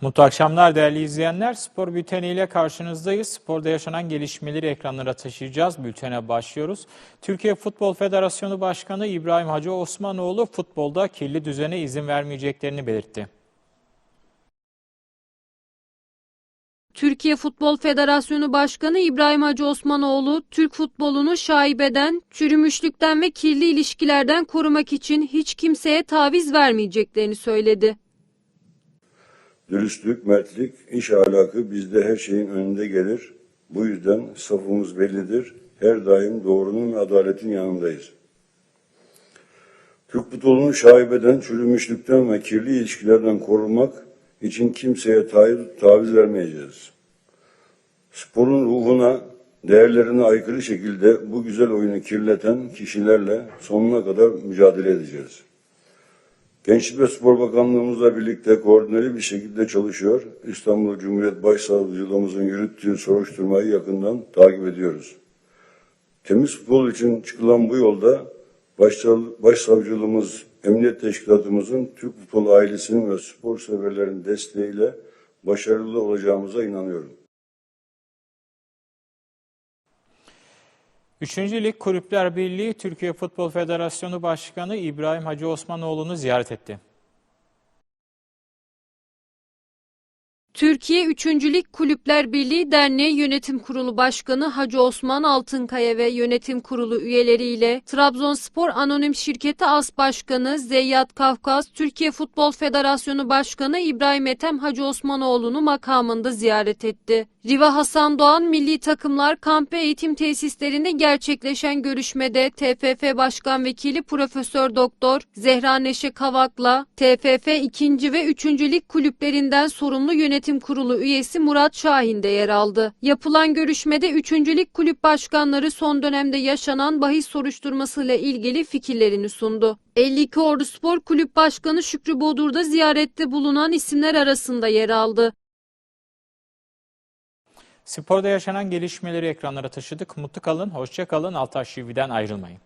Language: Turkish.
Mutlu akşamlar değerli izleyenler. Spor bülteniyle karşınızdayız. Sporda yaşanan gelişmeleri ekranlara taşıyacağız. Bültene başlıyoruz. Türkiye Futbol Federasyonu Başkanı İbrahim Hacı Osmanoğlu futbolda kirli düzene izin vermeyeceklerini belirtti. Türkiye Futbol Federasyonu Başkanı İbrahim Hacı Osmanoğlu, Türk futbolunu şaibeden, çürümüşlükten ve kirli ilişkilerden korumak için hiç kimseye taviz vermeyeceklerini söyledi. Dürüstlük, mertlik, iş ahlakı bizde her şeyin önünde gelir. Bu yüzden safımız bellidir. Her daim doğrunun ve adaletin yanındayız. Türk futbolunu şaibeden, çürümüşlükten ve kirli ilişkilerden korumak için kimseye taviz, vermeyeceğiz. Sporun ruhuna, değerlerine aykırı şekilde bu güzel oyunu kirleten kişilerle sonuna kadar mücadele edeceğiz. Gençlik ve Spor Bakanlığımızla birlikte koordineli bir şekilde çalışıyor. İstanbul Cumhuriyet Başsavcılığımızın yürüttüğü soruşturmayı yakından takip ediyoruz. Temiz futbol için çıkılan bu yolda başsav- Başsavcılığımız, Emniyet Teşkilatımızın Türk futbol ailesinin ve spor severlerin desteğiyle başarılı olacağımıza inanıyorum. 3. Lig Kulüpler Birliği Türkiye Futbol Federasyonu Başkanı İbrahim Hacı Osmanoğlu'nu ziyaret etti. Türkiye 3. Lig Kulüpler Birliği Derneği Yönetim Kurulu Başkanı Hacı Osman Altınkaya ve yönetim kurulu üyeleriyle Trabzonspor Anonim Şirketi As Başkanı Zeyyat Kafkas, Türkiye Futbol Federasyonu Başkanı İbrahim Ethem Hacı Osmanoğlu'nu makamında ziyaret etti. Riva Hasan Doğan milli takımlar kampı eğitim tesislerinde gerçekleşen görüşmede TFF Başkan Vekili Profesör Doktor Zehra Neşe Kavak'la TFF 2. ve 3. Lig kulüplerinden sorumlu yönetim kurulu üyesi Murat Şahin de yer aldı. Yapılan görüşmede 3. Lig kulüp başkanları son dönemde yaşanan bahis soruşturmasıyla ilgili fikirlerini sundu. 52 Ordu Spor Kulüp Başkanı Şükrü Bodur'da ziyarette bulunan isimler arasında yer aldı. Sporda yaşanan gelişmeleri ekranlara taşıdık. Mutlu kalın, hoşça kalın. Altaş TV'den ayrılmayın.